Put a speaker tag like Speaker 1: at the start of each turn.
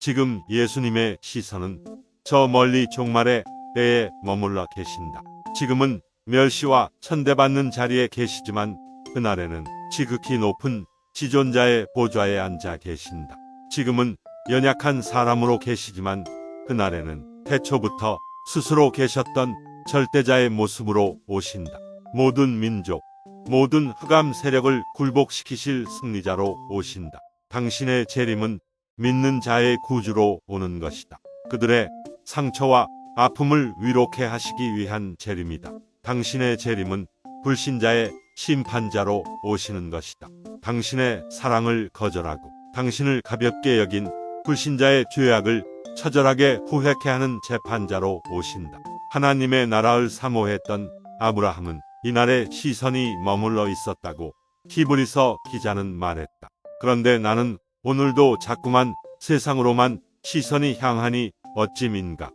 Speaker 1: 지금 예수님의 시선은 저 멀리 종말의 때에 머물러 계신다. 지금은 멸시와 천대받는 자리에 계시지만 그날에는 지극히 높은 지존자의 보좌에 앉아 계신다. 지금은 연약한 사람으로 계시지만 그날에는 태초부터 스스로 계셨던 절대자의 모습으로 오신다. 모든 민족, 모든 흑암 세력을 굴복시키실 승리자로 오신다. 당신의 재림은 믿는 자의 구주로 오는 것이다. 그들의 상처와 아픔을 위로케 하시기 위한 재림이다. 당신의 재림은 불신자의 심판자로 오시는 것이다. 당신의 사랑을 거절하고 당신을 가볍게 여긴 불신자의 죄악을 처절하게 후회케 하는 재판자로 오신다. 하나님의 나라를 사모했던 아브라함은 이날에 시선이 머물러 있었다고 히브리서 기자는 말했다. 그런데 나는 오늘도 자꾸만 세상으로만 시선이 향하니 어찌민가.